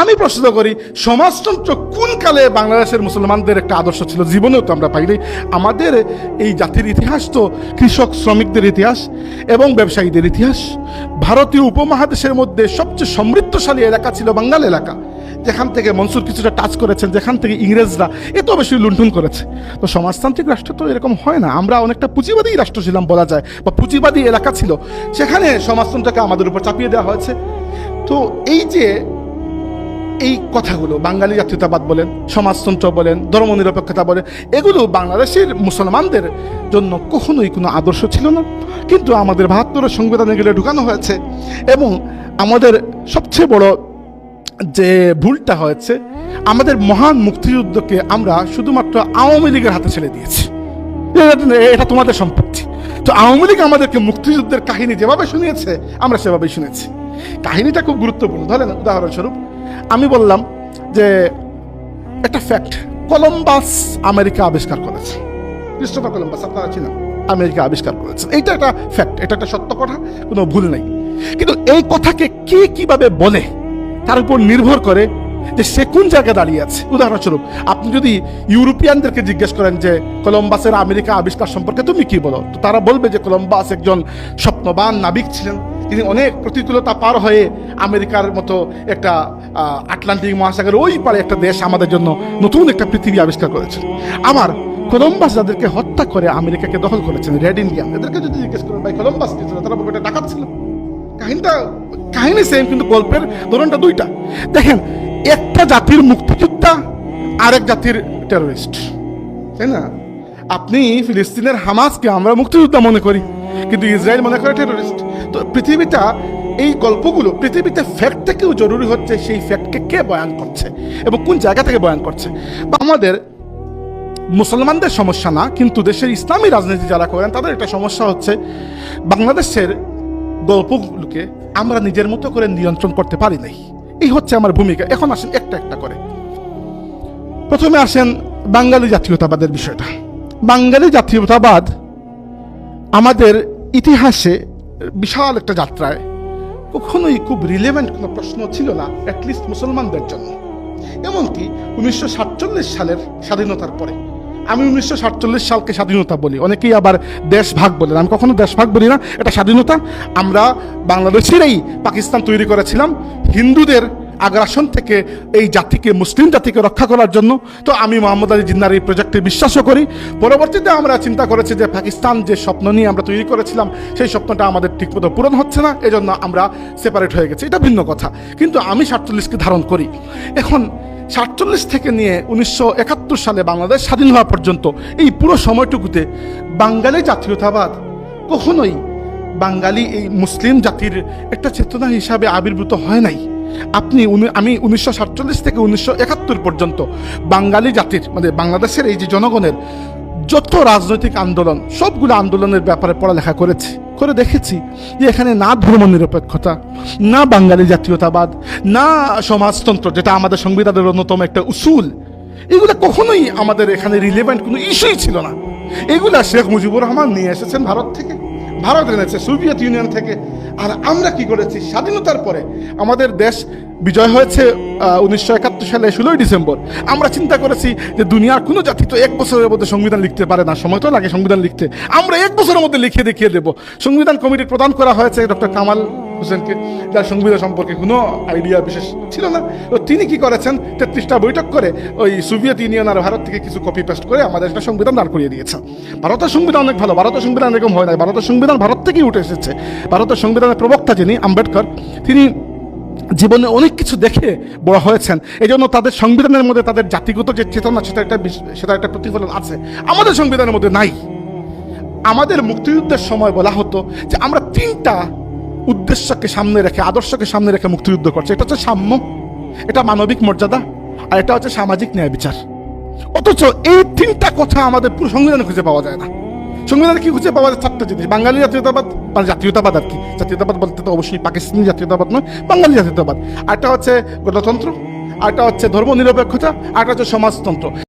আমি প্রশ্ন করি, সমাজতন্ত্র কোন কালে বাংলাদেশের মুসলমানদের একটা আদর্শ ছিল? জীবনেও তো আমরা পাইনি আমাদের এই জাতির ইতিহাস তো কৃষক, শ্রমিকদের ইতিহাস এবং ব্যবসায়ীদের ইতিহাস। ভারতীয় উপমহাদেশের মধ্যে সবচেয়ে সমৃদ্ধশালী এলাকা ছিল বাঙ্গাল এলাকা, যেখান থেকে মনসুর কিছুটা টাচ করেছেন, যেখান থেকে ইংরেজরা এত বেশি লুণ্ঠন করেছে। তো সমাজতান্ত্রিক রাষ্ট্র তো এরকম হয় না। আমরা অনেকটা পুঁজিবাদী রাষ্ট্র ছিলাম বলা যায়, বা পুঁজিবাদী এলাকা ছিল। সেখানে সমাজতন্ত্রকে আমাদের উপর চাপিয়ে দেওয়া হয়েছে। তো এই যে এই কথাগুলো বাঙালি জাতীয়তাবাদ বলেন, সমাজতন্ত্র বলেন, ধর্মনিরপেক্ষতা বলেন, এগুলো বাংলাদেশের মুসলমানদের জন্য কখনোই কোনো আদর্শ ছিল না। কিন্তু আমাদের বাহাত্তরের সংবিধানে গেলে ঢুকানো হয়েছে এবং আমাদের সবচেয়ে বড় যে ভুলটা হয়েছে, আমাদের মহান মুক্তিযুদ্ধকে আমরা শুধুমাত্র আওয়ামী লীগের হাতে ছেড়ে দিয়েছি। এটা তোমাদের সম্পত্তি। তো আওয়ামী লীগ আমাদেরকে মুক্তিযুদ্ধের কাহিনী যেভাবে শুনিয়েছে, আমরা সেভাবেই শুনেছি। কাহিনীটা খুব গুরুত্বপূর্ণ। ধরেন, উদাহরণস্বরূপ আমি বললাম যে একটা ফ্যাক্ট কলম্বাস আমেরিকা আবিষ্কার করেছে। ক্রিস্টোফার কলম্বাস আপনারা চিনেন আমেরিকা আবিষ্কার করেছেন এইটা একটা ফ্যাক্ট এটা একটা সত্য কথা কোনো ভুল নেই। কিন্তু এই কথাকে কে কীভাবে বলে তার উপর নির্ভর করে যে সে কোন জায়গায় দাঁড়িয়ে আছে। উদাহরণস্বরূপ আপনি যদি ইউরোপিয়ানদেরকে জিজ্ঞেস করেন যে কলম্বাসের আমেরিকা আবিষ্কার সম্পর্কে তুমি কি বলো? তো তারা বলবে যে কলম্বাস একজন স্বপ্নবান নাবিক ছিলেন। তিনি অনেক প্রতিকূলতা পার হয়ে আমেরিকার মতো একটা আটলান্টিক মহাসাগরের ওই পারে একটা দেশ আমাদের জন্য নতুন একটা পৃথিবী আবিষ্কার করেছেন আমার কলম্বাস যাদেরকে হত্যা করে আমেরিকাকে দখল করেছেন, রেড ইন্ডিয়ান, এদেরকে যদি জিজ্ঞেস করেন, ভাই, কলম্বাস কি? ছিল তারা এটা ডাকাত ছিল। কাহিনীটা, কাহিনী সেম কিন্তু গল্পের ধরনটা দুইটা। দেখেন, একটা জাতির মুক্তিযোদ্ধা, আরেক জাতির টেরোরিস্ট তাই না? আপনি ফিলিস্তিনের হামাসকে আমরা মুক্তিযোদ্ধা মনে করি, কিন্তু ইসরায়েল মনে করে টেরোরিস্ট তো পৃথিবীটা, এই গল্পগুলো পৃথিবীতে ফ্যাক্ট থেকেও জরুরি হচ্ছে সেই ফ্যাক্টকে কে বয়ান করছে এবং কোন জায়গা থেকে বয়ান করছে। বা আমাদের মুসলমানদের সমস্যা না, কিন্তু দেশের ইসলামী রাজনীতি যারা করেন, তাদের একটা সমস্যা হচ্ছে বাংলাদেশের গল্পগুলোকে আমরা নিজের মতো করে নিয়ন্ত্রণ করতে পারি নাই। এই হচ্ছে আমার ভূমিকা। এখন আসেন একটা একটা করে। প্রথমে আসেন বাঙালি জাতীয়তাবাদের বিষয়টা। বাঙালি জাতীয়তাবাদ আমাদের ইতিহাসে বিশাল একটা যাত্রায় কখনোই খুব রিলেভেন্ট কোনো প্রশ্ন ছিল না অ্যাটলিস্ট মুসলমানদের জন্য। এমনকি উনিশশো সাতচল্লিশ সালের স্বাধীনতার পরে। আমি উনিশশো সাতচল্লিশ সালকে স্বাধীনতা বলি, অনেকেই আবার দেশ ভাগ বলেন। আমি কখনো দেশ ভাগ বলি না, এটা স্বাধীনতা। আমরা বাংলাদেশেরই পাকিস্তান তৈরি করেছিলাম, হিন্দুদের আগ্রাসন থেকে এই জাতিকে, মুসলিম জাতিকে রক্ষা করার জন্য। তো আমি মোহাম্মদ আলী জিন্নার এই প্রজেক্টে বিশ্বাসও করি। পরবর্তীতে আমরা চিন্তা করেছি যে পাকিস্তান যে স্বপ্ন নিয়ে আমরা তৈরি করেছিলাম, সেই স্বপ্নটা আমাদের ঠিকমতো পূরণ হচ্ছে না, এজন্য আমরা সেপারেট হয়ে গেছি। এটা ভিন্ন কথা। কিন্তু আমি সাতচল্লিশকে ধারণ করি। এখন সাতচল্লিশ থেকে নিয়ে উনিশশো একাত্তর সালে বাংলাদেশ স্বাধীন হওয়া পর্যন্ত এই পুরো সময়টুকুতে বাঙালি জাতীয়তাবাদ কখনোই বাঙালি এই মুসলিম জাতির একটা চেতনা হিসাবে আবির্ভূত হয় নাই। আপনি আমি উনিশশো সাতচল্লিশ থেকে উনিশশো একাত্তর পর্যন্ত বাঙালি জাতির মানে বাংলাদেশের এই যে জনগণের যত রাজনৈতিক আন্দোলন, সবগুলো আন্দোলনের ব্যাপারে পড়ালেখা করেছি, করে দেখেছি যে এখানে না ধর্ম নিরপেক্ষতা, না বাঙালি জাতীয়তাবাদ, না সমাজতন্ত্র, যেটা আমাদের সংবিধানের অন্যতম একটা উসুল, এগুলো কখনোই আমাদের এখানে রিলেভেন্ট কোনো ইস্যুই ছিল না। এগুলা শেখ মুজিবুর রহমান নিয়ে এসেছেন ভারত থেকে। ভারত এনেছে, সোভিয়েত ইউনিয়ন থেকে। আর আমরা কি করেছি? স্বাধীনতার পরে আমাদের দেশ বিজয় হয়েছে উনিশশো একাত্তর সালে ষোলোই ডিসেম্বর। আমরা চিন্তা করেছি যে দুনিয়ার কোনো জাতি তো এক বছরের মধ্যে সংবিধান লিখতে পারে না। সময় তো লাগে সংবিধান লিখতে। আমরা এক বছরের মধ্যে লিখে দেখিয়ে দেব। সংবিধান কমিটি প্রদান করা হয়েছে ডক্টর কামাল হোসেনকে, যার সংবিধান সম্পর্কে কোনো আইডিয়া বিশেষ ছিল না। তো তিনি কি করেছেন? তেত্রিশটা বৈঠক করে ওই সোভিয়েত ইউনিয়ন আর ভারত থেকে কিছু কপি পেস্ট করে আমাদের একটা সংবিধান দাঁড় করিয়ে দিয়েছেন ভারতের সংবিধান অনেক ভালো, ভারতের সংবিধান এরকম হয় না ভারতের সংবিধান ভারত থেকেই উঠে এসেছে। ভারতের সংবিধানের প্রবক্তা যিনি আম্বেদকর, তিনি জীবনে অনেক কিছু দেখে বড় হয়েছেন। এই জন্য তাদের সংবিধানের মধ্যে তাদের জাতিগত যে চেতনা, সেটা একটা সেটা একটা প্রতিফলন আছে। আমাদের সংবিধানের মধ্যে নাই। আমাদের মুক্তিযুদ্ধের সময় বলা হতো যে আমরা তিনটা উদ্দেশ্যকে সামনে রেখে, আদর্শকে সামনে রেখে মুক্তিযুদ্ধ করছে। এটা হচ্ছে সাম্য, এটা মানবিক মর্যাদা, আর এটা হচ্ছে সামাজিক ন্যায় বিচার। অথচ এই তিনটা কথা আমাদের পুরো সংবিধানে খুঁজে পাওয়া যায় না। সংবিধানে কি খুঁজে পাওয়া যায়? চারটা জিনিস। বাঙালি জাতীয়তাবাদ মানে জাতীয়তাবাদ আর কি। জাতীয়তাবাদ বলতে তো অবশ্যই পাকিস্তানি জাতীয়তাবাদ নয়, বাঙালি জাতীয়তাবাদ। আরটা হচ্ছে গণতন্ত্র আরটা হচ্ছে ধর্ম নিরপেক্ষতা আরটা হচ্ছে সমাজতন্ত্র।